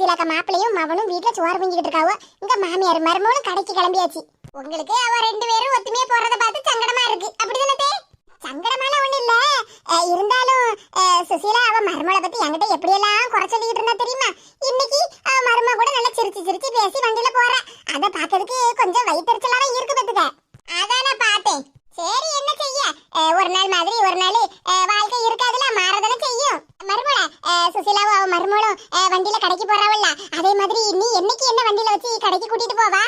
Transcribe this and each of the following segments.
சுசீலாக்கா மாப்பிளையும் மவனும் வீட்டுல சோறு பிஞ்சிக்கிட்டு இருக்காவோ? இங்க மாமியார் மருமகளும் கடைக்கு கிளம்பியாச்சு. உங்களுக்கு அவ ரெண்டு பேரும் ஒத்துமையா போறத பார்த்து சங்கடமா இருக்கு. அப்படிதானே தே? ஒண்ணு இல்ல. அஹ் இருந்தாலும் அஹ் சுசீலா அவ மருமகளை பத்தி என்கிட்ட எப்படியெல்லாம் குறை சொல்லிட்டு இருந்தா தெரியுமா? இன்னைக்கு அவ மருமக கூட நல்லா சிரிச்சு சிரிச்சு பேசி வண்டியில போறா. அத பாக்குறதுக்கு கொஞ்சம் வயிற்றுச்சலாவே இருக்கு பத்துக்க அதான நான் பார்த்தேன். சரி என்ன செய்ய? அஹ் ஒரு நாள் மாதிரி ஒரு நாள் வாழ்க்கை இருக்காதுல மாறதானே செய்யும். மருமலை சுசிலாவும் அவ அஹ் வண்டியில கடைக்கு போறாவல்ல. அதே மாதிரி நீ என்னைக்கு என்ன வண்டியில வச்சு கடைக்கு கூட்டிட்டு போவா?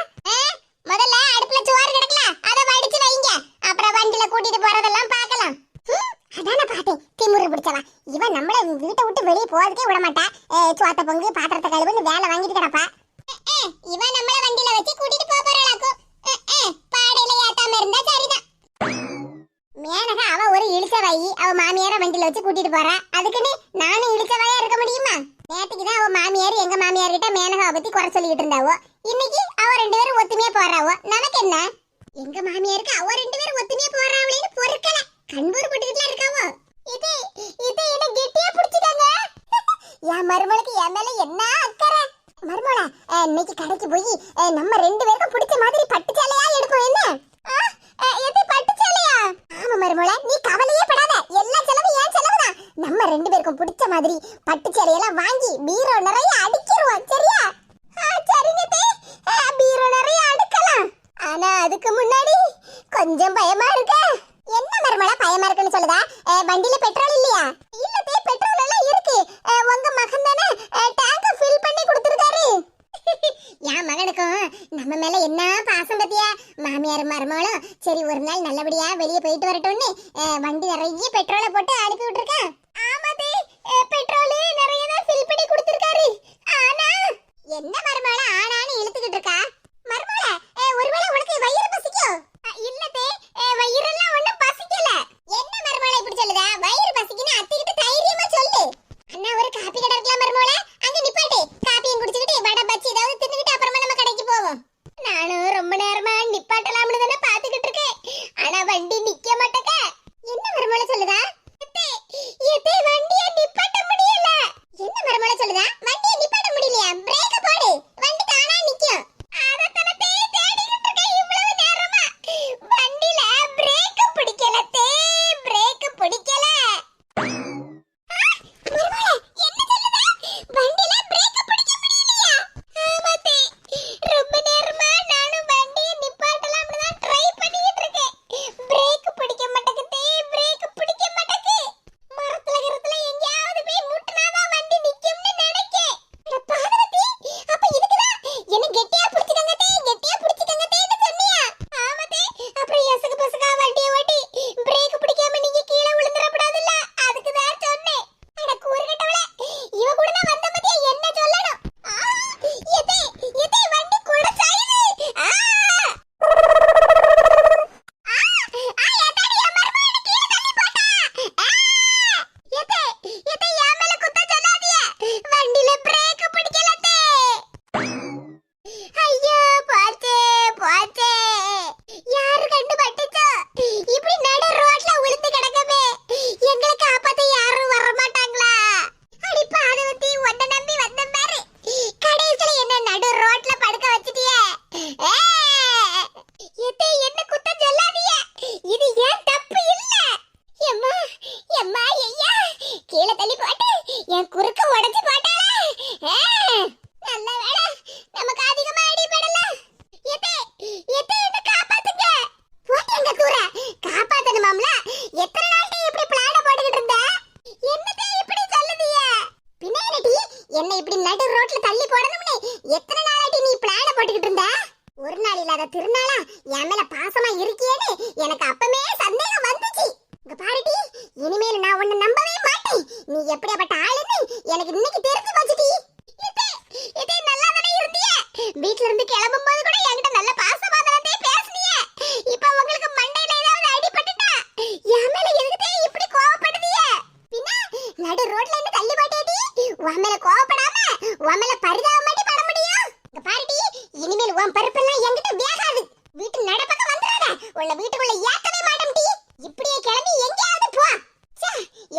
முதல்ல அடுப்புல சோறு கிடக்கல அத வடிச்சு வைங்க. அப்புறம் வண்டியில கூட்டிட்டு போறதெல்லாம் பார்க்கலாம். அதான அதானே பார்த்தேன். திமுரு பிடிச்சவா. இவன் நம்மள வீட்டை விட்டு வெளியே போறதுக்கே விட மாட்டா. அஹ் சோத்த பொங்கு பாத்திரத்தை கழுவுன்னு வேலை வாங்கிட்டு கிடப்பா அஹ், அஹ், இவன் நம்மள வண்டியில வச்சு கூட்டிட்டு போக போறாளாக்கும் அஹ், அஹ், பாடையில ஏத்தாம இருந்தா சரிதான் மேனகா அவ ஒரு இழுச்சவாயி அவ மாமியார வண்டியில வச்சு கூட்டிட்டு போறா அதுக்குன்னு நானும் இழுச்சவாயா இருக்க முடியுமா தான் அவ மாமியார் எங்க மாமியார் கிட்ட மேனகாவை பத்தி குறை சொல்லிட்டு இருந்தாவோ? இன்னைக்கு அவ ரெண்டு பேரும் ஒத்துமையா போறாவோ? நமக்கு என்ன? எங்க மாமியாருக்கு அவ ரெண்டு பேரும் ஒத்துமையா போறாவளேன்னு பொறுக்கல. கண்பூர் போட்டுக்கிட்டுல இருக்காவோ? இது இது என்ன கெட்டியா பிடிச்சிட்டாங்க என் மருமலுக்கு என் மேல என்ன அக்கறை? மருமலா இன்னைக்கு கடைக்கு போய் நம்ம ரெண்டு பேருக்கும் பிடிச்ச மாதிரி பட்டு சேலையா எடுப்போம் என்ன? ஆ, எது பட்டு சேலையா ஆமா மருமகள நீ கவலையே படாத. எல்லா செலவும் ஏன் செலவுதான் நம்ம ரெண்டு பேருக்கும் பிடிச்ச மாதிரி பட்டு சேலையெல்லாம் வாங்கி பீரோ நிறைய அடிக்கிருவோம் சரியா? சரிங்க தே பீரோ நிறைய அடுக்கலாம். ஆனா அதுக்கு முன்னாடி கொஞ்சம் பயமா இருக்க. என்ன மருமல பயமா இருக்குன்னு சொல்லுதா? வண்டியில பெட்ரோல் இல்லையா? இல்ல தே பெட்ரோல் எல்லாம் இருக்கு. உங்க மகன் தானே டேங்க ஃபில் பண்ணி கொடுத்துருக்காரு. என் மகனுக்கும் நம்ம மேல என்ன பாசம் பத்தியா? மாமியார் மருமகளும் சரி ஒரு நாள் நல்லபடியா வெளியே போயிட்டு வரட்டும்னு வண்டி நிறைய பெட்ரோலை போட்டு அனுப்பி விட்டுருக்கேன். ஆமாதே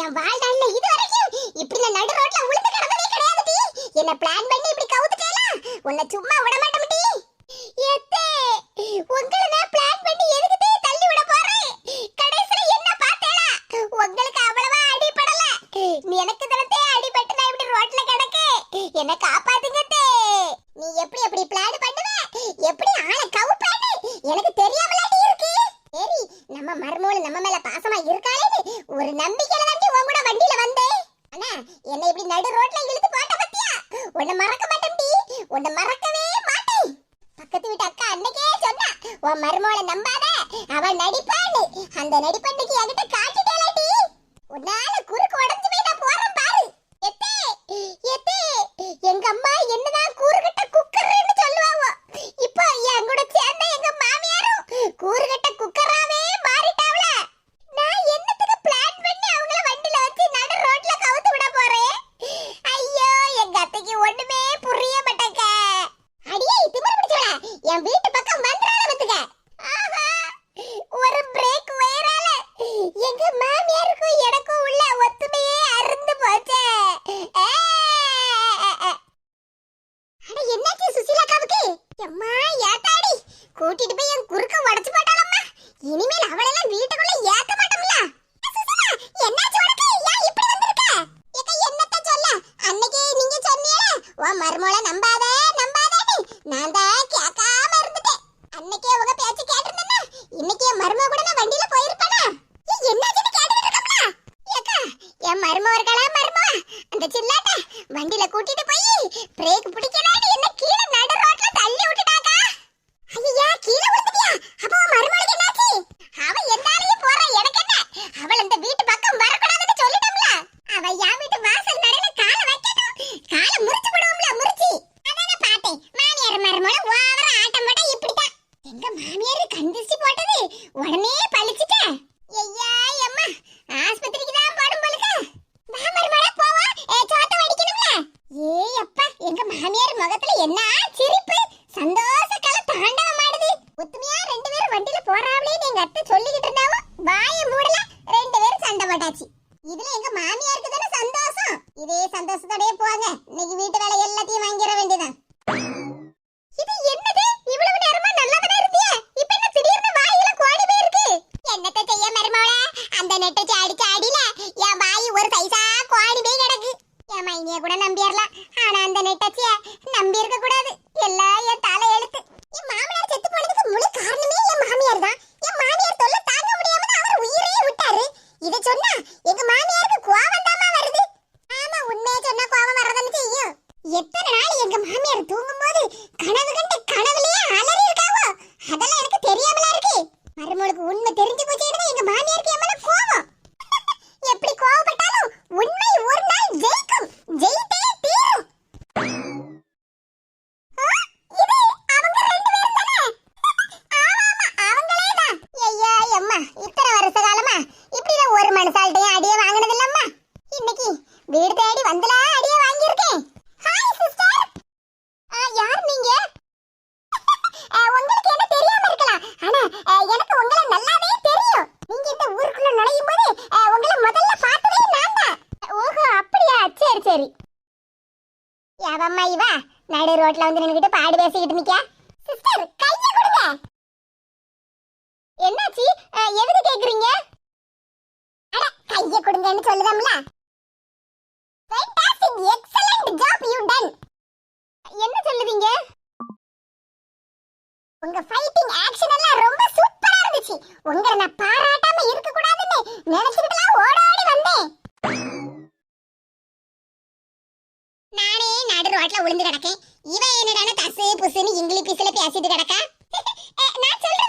என் வாழ்நாள்ல இது வரைக்கும் இப்படி நான் நடு ரோட்ல உளுந்து கிடந்ததே கிடையாது டி. என்ன பிளான் பண்ணி இப்படி கவுத்துட்டேனா? உன்னை சும்மா விட மாட்டேன் டி. எத்தே உங்களை நான் பிளான் பண்ணி எதுக்கு டி தள்ளி விட போறேன்? கடைசில என்ன பார்த்தேனா? உங்களுக்கு அவ்வளவா அடிபடல. நீ எனக்கு தினத்தே அடிபட்டு நான் இப்படி ரோட்ல கிடக்கு. என்ன காப்பாத்துங்க தே. நீ எப்படி எப்படி பிளான் பண்ணுவ? எப்படி ஆளை கவுப்பேன்னு? எனக்கு தெரியாமலாட்டி இருக்கு. சரி நம்ம மர்மோல நம்ம மேல பாசமா இருக்காளேன்னு ஒரு நம்பிக்கை நடு ரோட்ல இழுத்து போட்ட பத்தியா? உன்னை மறக்க மாட்டேன் டி உன்னை மறக்கவே மாட்டேன். பக்கத்து வீட்டு அக்கா அன்னைக்கே சொன்னா உன் மருமோளை நம்பாத. அவ நடிப்பான்னு அந்த நடிப்பை சொல்லிக்கிட்டு இருந்தாவும் வாய மூடல. ரெண்டு பேரும் சண்டை போட்டாச்சு. இதுல எங்க மாமியாருக்கு தானே சந்தோஷம்? இதே சந்தோஷத்தோடய போங்க. இன்னைக்கு வீட்டு வேலை எல்லாத்தையும் வாங்கிட வேண்டியதான் இது என்னது? இவ்வளவு நேரமா நல்லா தானே இருந்திய? இப்ப என்ன திடீர்னு வாயில கோடி போயிருக்கு? என்ன சொல்லுவீங்க உங்க ஃபைட்டிங் ஆக்ஷன் எல்லாம் ரொம்ப சூப்பரா இருந்துச்சு. உங்களை நான் பாராட்டாம இருக்க கூடாதுன்னு நினைச்சிட்டுலாம் ஓடாடி வந்தேன். நானே நடு ரோட்ல விழுந்து கிடக்கேன். இவன் என்னடான தசு புசுன்னு இங்கிலீஷ் பேசிட்டு கிடக்கா? நான் சொல்றேன்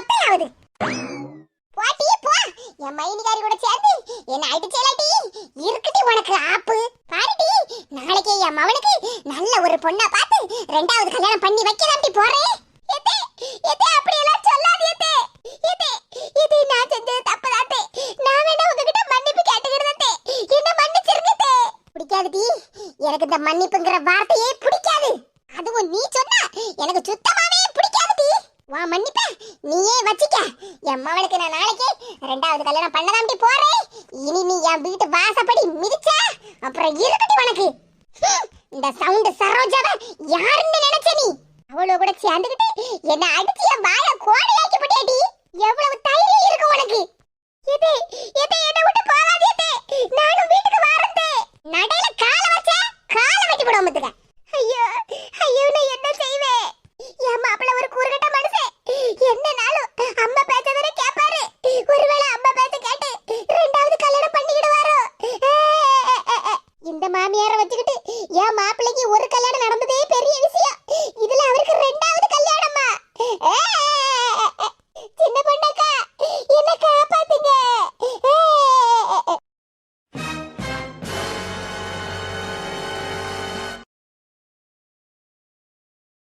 ஒத்தையாவது போட்டி போ. என் மைனிகாரி கூட சேர்ந்து என்ன ஆயிட்டு சேலாட்டி இருக்குடி உனக்கு ஆப்பு. பாருடி நாளைக்கு என் மவனுக்கு நல்ல ஒரு பொண்ணை பார்த்து ரெண்டாவது கல்யாணம் பண்ணி வைக்கலாம்டி போறேன் எதே எதே அப்படி எல்லாம் இது நான் தப்பு தாத்தே நான் வேணா உங்ககிட்ட மன்னிப்பு கேட்டுக்கிறதே என்ன மன்னிச்சிருக்கதே பிடிக்காதுடி எனக்கு இந்த மன்னிப்புங்கிற வார்த்தையே பிடிக்காது. அதுவும் நீ சொன்னா எனக்கு சுத்தமாவே பிடிக்காது வா மன்னிப்பா. நீயே வச்சுக்க. என் மவனுக்கு நான் நாளைக்கு ரெண்டாவது கல்யாணம் பண்ணதாம்டி போறேன். இனி நீ என் வீட்டு வாசப்படி மிதிச்சா அப்புறம் இருக்கட்டி உனக்கு. இந்த சவுண்ட் சரோஜாவை யாருன்னு நினைச்ச நீ? அவளோ கூட சேர்ந்துக்கிட்டு என்ன அடிச்சு